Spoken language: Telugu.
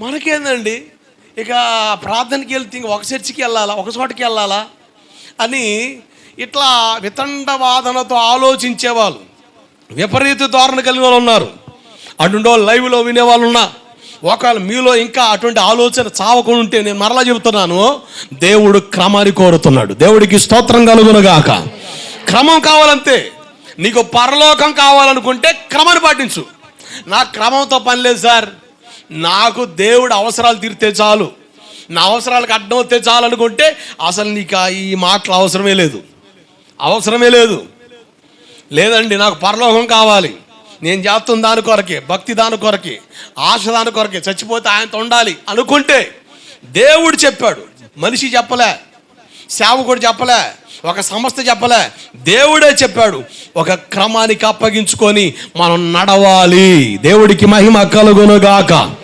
మనకేందండి? ఇక ప్రార్థనకి వెళ్తే ఇంక ఒక చర్చికి వెళ్ళాలా? ఒక చోటకి వెళ్ళాలా? అని ఇట్లా వితండవాదనతో ఆలోచించేవాళ్ళు. విపరీత ధోరణ కలిగిన వాళ్ళు ఉన్నారు. అటుండో లైవ్లో వినేవాళ్ళు ఉన్నా. ఒకవేళ మీలో ఇంకా అటువంటి ఆలోచన చావకుండా ఉంటే నేను మరలా చెబుతున్నాను దేవుడు క్రమాన్ని కోరుతున్నాడు. దేవుడికి స్తోత్రం కలుగునుగాక. క్రమం కావాలంతే. నీకు పరలోకం కావాలనుకుంటే క్రమాన్ని పాటించు. నా క్రమంతో పని లేదు సార్. నాకు దేవుడు అవసరాలు తీరితే చాలు. నా అవసరాలకు అడ్డం వస్తే చాలు అనుకుంటే అసలు నీకు ఈ మాటలు అవసరమే లేదు. అవసరమే లేదు. లేదండి నాకు పరలోకం కావాలి. నేను చేస్తున్న దాని కొరకే భక్తి దాని కొరకే ఆశ దాని కొరకే చచ్చిపోతే ఆయనతో ఉండాలి అనుకుంటే దేవుడు చెప్పాడు. మనిషి చెప్పలే సేవకుడు చెప్పలే ఒక సంస్థ చెప్పలే. దేవుడే చెప్పాడు ఒక క్రమానికి అప్పగించుకొని మనం నడవాలి. దేవుడికి మహిమ కలుగునుగాక.